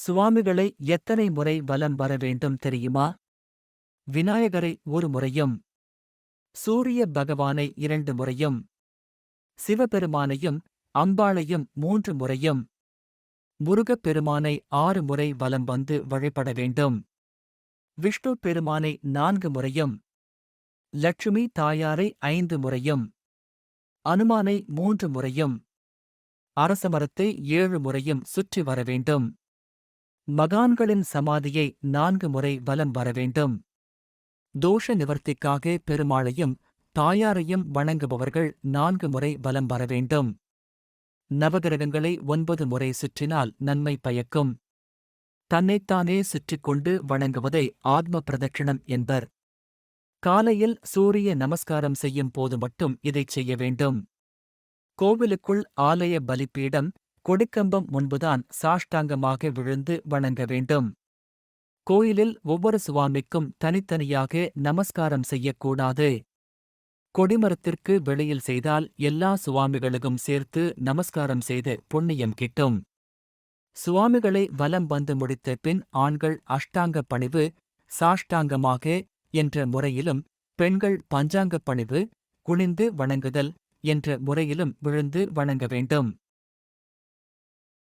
சுவாமிகளை எத்தனை முறை வலம் வர வேண்டும் தெரியுமா? விநாயகரை ஒரு முறையும் சூரிய பகவானை இரண்டு முறையும் சிவபெருமானையும் அம்பாளையும் மூன்று முறையும் முருகப் பெருமானை ஆறு முறை வலம் வந்து வழிபட வேண்டும். விஷ்ணு பெருமானை நான்கு முறையும் லட்சுமி தாயாரை ஐந்து முறையும் அனுமானை மூன்று முறையும் அரசமரத்தை ஏழு முறையும் சுற்றி வர வேண்டும். மகான்களின் சமாதியை நான்கு முறை வலம் வர வேண்டும். தோஷ நிவர்த்திக்காக பெருமாளையும் தாயாரையும் வணங்குபவர்கள் நான்கு முறை வலம் வர வேண்டும். நவகிரகங்களை ஒன்பது முறை சுற்றினால் நன்மை பயக்கும். தன்னைத்தானே சுற்றிக்கொண்டு வணங்குவதை ஆத்ம பிரதட்சிணம் என்பர். காலையில் சூரிய நமஸ்காரம் செய்யும் போது மட்டும் இதைச் செய்ய வேண்டும். கோவிலுக்குள் ஆலய பலிப்பீடம் கொடிக்கம்பம் முன்புதான் சாஷ்டாங்கமாக விழுந்து வணங்க வேண்டும். கோயிலில் ஒவ்வொரு சுவாமிக்கும் தனித்தனியாக நமஸ்காரம் செய்யக்கூடாது. கொடிமரத்திற்கு வெளியில் செய்தால் எல்லா சுவாமிகளுக்கும் சேர்த்து நமஸ்காரம் செய்து புண்ணியம் கிட்டும். சுவாமிகளை வலம் வந்து முடித்த பின் ஆண்கள் அஷ்டாங்க பணிவு சாஷ்டாங்கமாக என்ற முறையிலும் பெண்கள் பஞ்சாங்க பணிவு குனிந்து வணங்குதல் என்ற முறையிலும் விழுந்து வணங்க வேண்டும்.